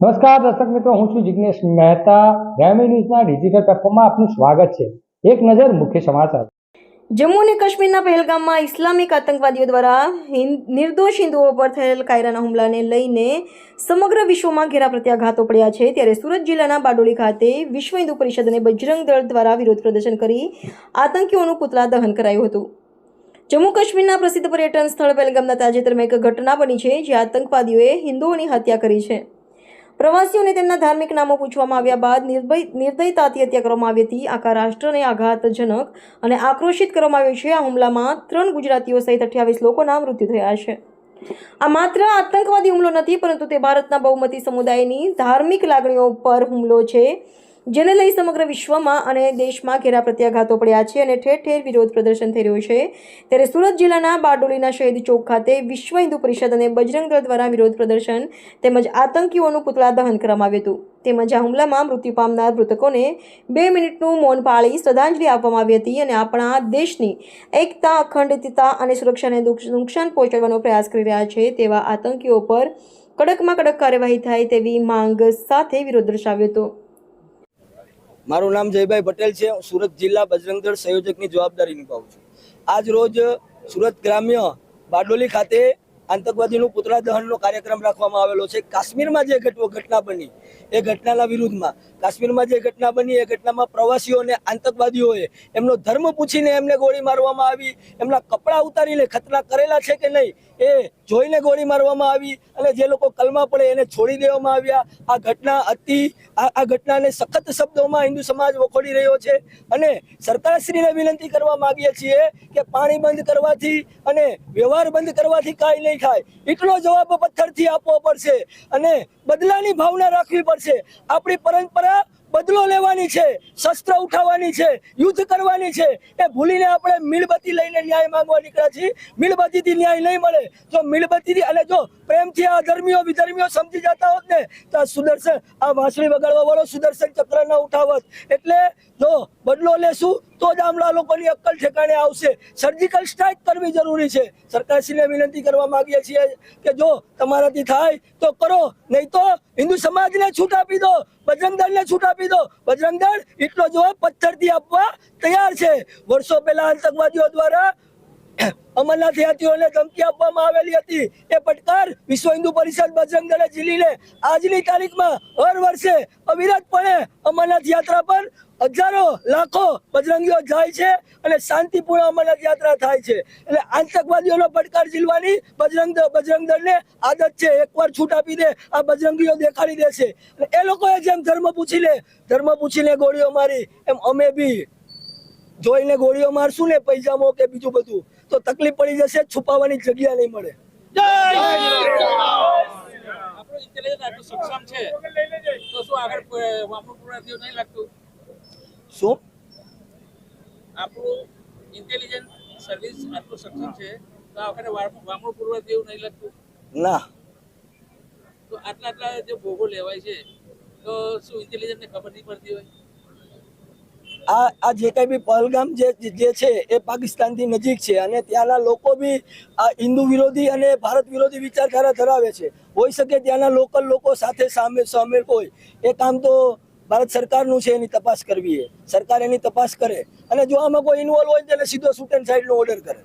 નમસ્કાર દર્શક મિત્રો, હું છું જિગ્નેશ મહેતા. ગ્રામી ન્યૂઝના ડિજિટલ પ્લેટફોર્મમાં આપનું સ્વાગત છે. એક નજર મુખ્ય સમાચાર. જમ્મુ અને કાશ્મીરના પહેલગામમાં ઇસ્લામિક આતંકવાદીઓ દ્વારા નિર્દોષ હિન્દુઓ પર થયેલ કાયરાના હુમલાને લઈને સમગ્ર વિશ્વમાં ઘેરા પ્રત્યાઘાતો પડ્યા છે. ત્યારે સુરત જિલ્લાના બારડોલી ખાતે વિશ્વ હિન્દુ પરિષદ અને બજરંગ દળ દ્વારા વિરોધ પ્રદર્શન કરી આતંકીઓનું પુતળા દહન કરાયું હતું. જમ્મુ કાશ્મીરના પ્રસિદ્ધ પર્યટન સ્થળ પહેલગામના તાજેતરમાં એક ઘટના બની છે, જે આતંકવાદીઓએ હિન્દુઓની હત્યા કરી છે. પ્રવાસીઓને તેમના ધાર્મિક નામો પૂછવામાં આવ્યા બાદ નિર્ભય નિર્દયતાથી હત્યા કરવામાં આવી હતી. આખા રાષ્ટ્રને આઘાતજનક અને આક્રોશિત કરવામાં આવ્યું છે. આ હુમલામાં ત્રણ ગુજરાતીઓ સહિત અઠ્યાવીસ લોકોના મૃત્યુ થયા છે. આ માત્ર આતંકવાદી હુમલો નથી, પરંતુ તે ભારતના બહુમતી સમુદાયની ધાર્મિક લાગણીઓ પર હુમલો છે. જેને લઈ સમગ્ર વિશ્વમાં અને દેશમાં ઘેરા પ્રત્યાઘાતો પડ્યા છે અને ઠેર ઠેર વિરોધ પ્રદર્શન થઈ રહ્યું છે. ત્યારે સુરત જિલ્લાના બારડોલીના શહીદ ચોક ખાતે વિશ્વ હિન્દુ પરિષદ અને બજરંગ દ્વારા વિરોધ પ્રદર્શન તેમજ આતંકીઓનું પુતળા દહન કરવામાં આવ્યું હતું. તેમજ આ હુમલામાં મૃત્યુ પામનાર મૃતકોને બે મિનિટનું મૌન પાળી શ્રદ્ધાંજલિ આપવામાં આવી હતી અને આપણા દેશની એકતા, અખંડિતતા અને સુરક્ષાને નુકસાન પહોંચાડવાનો પ્રયાસ કરી રહ્યા છે તેવા આતંકીઓ પર કડકમાં કડક કાર્યવાહી થાય તેવી માંગ સાથે વિરોધ દર્શાવ્યો હતો. મારું નામ જયભાઈ પટેલ છે. હું સુરત જિલ્લા બજરંગ સંયોજકની જવાબદારી નિભાવું છું. આજ રોજ સુરત ગ્રામ્ય બારડોલી ખાતે આતંકવાદીનું પુતળા દહનનો કાર્યક્રમ રાખવામાં આવેલો છે. કાશ્મીરમાં જે ઘટ- ઘટના બની, એ ઘટનાના વિરુદ્ધમાં. કાશ્મીરમાં જે ઘટના બની, એ ઘટનામાં પ્રવાસીઓને આતંકવાદીઓએ એમનો ધર્મ પૂછીને એમને ગોળી મારવામાં આવી, એમના કપડાં ઉતારીને ખતરા કરેલા છે કે નહીં, એ જોઈને ગોળી મારવામાં આવી અને જે લોકો કલમા પડે એને છોડી દેવામાં આવ્યા. આ ઘટના અતિ આ ઘટનાને સખત શબ્દોમાં હિન્દુ સમાજ વખોડી રહ્યો છે અને સરકારશ્રીને વિનંતી કરવા માગીએ છીએ કે પાણી બંધ કરવાથી અને વ્યવહાર બંધ કરવાથી કાંઈ નહીં થાય. એટલો જવાબ પથ્થરથી આપવો પડશે અને બદલાની ભાવના રાખવી પડશે. આપણી પરંપરા બદલો લેવાની છે, શસ્ત્ર ઉઠાવવાની છે, યુદ્ધ કરવાની છે. એ ભૂલીને આપણે મીણબત્તી લઈને ન્યાય માંગવા નીકળ્યા છીએ. મીણબત્તીથી ન્યાય નહીં મળે જો મીણબત્તીથી અને જો પ્રેમથી આ ધર્મીઓ વિધર્મીઓ સમજી જતા હોત ને, તો આ સુદર્શન, આ વાંસળી વગાડવા વાળો સુદર્શન ચક્ર ન ઉઠાવત. એટલે જો બદલો લેશું તો જ આમલા લોકોની અક્કલ ઠેકાણે આવશે. સર્જિકલ સ્ટ્રાઇક કરવી જરૂરી છે. સરકારશ્રીને વિનંતી કરવા માંગીએ છીએ કે જો તમારાથી થાય તો કરો, નહીં તો હિન્દુ સમાજને છૂટ આપી દો બજરંગદળને છૂટ આપી દો. બજરંગદળ એટલો જવાબ પથ્થરથી આપવા તૈયાર છે. વર્ષો પહેલા આતંકવાદીઓ દ્વારા અમરનાથ યાત્રીઓને ધમકી આપવામાં આવેલી હતી. એ પડકાર વિશ્વ હિન્દુ પરિષદ બજરંગ દળે ઝીલીને આજની તારીખમાં હર વર્ષે અવિરતપણે અમરનાથ યાત્રા પર હજારો લાખો બજરંગીઓ જાય છે અને શાંતિપૂર્ણ અમરનાથ યાત્રા થાય છે. એટલે આતંકવાદીઓનો પડકાર ઝીલવાની બજરંગ બજરંગ દળને આદત છે. એકવાર છૂટ આપી દે, આ બજરંગીઓ દેખાડી દેશે. એ લોકોએ જેમ ધર્મ પૂછી લે, ધર્મ પૂછીને ગોળીઓ મારી, એમ અમે બી જોઈને ગોળીઓ મારશું ને પૈજામો કે બીજું બધું તો તકલીફ પડી જશે છુપાવવાની જગ્યા નહીં મળે. આપણું ઇન્ટેલિજન્સ આટલું સક્ષમ છે તો શું આપણું ઇન્ટેલિજન્સ સર્વિસ આટલું સક્ષમ છે તો આ વખતે વામણું પૂર્વ થયું નહીં લાગતું? ના. તો આટલા આટલા જે ભોગો લેવાય છે તો શું ઇન્ટેલિજન્સને ખબર નહીં પડતી હોય? આ આ જે કંઈ બી પહલગામ જે જે છે, એ પાકિસ્તાનથી નજીક છે અને ત્યાંના લોકો બી આ હિન્દુ વિરોધી અને ભારત વિરોધી વિચારધારા ધરાવે છે. હોઈ શકે ત્યાંના લોકલ લોકો સાથે સામે સામેલ હોય. એ કામ તો ભારત સરકારનું છે, એની તપાસ કરવી એ. સરકાર એની તપાસ કરે. અને જો આમાં કોઈ ઇન્વોલ્વ હોય તો સીધો શૂટ એન્ડ સાઈડનો ઓર્ડર કરે.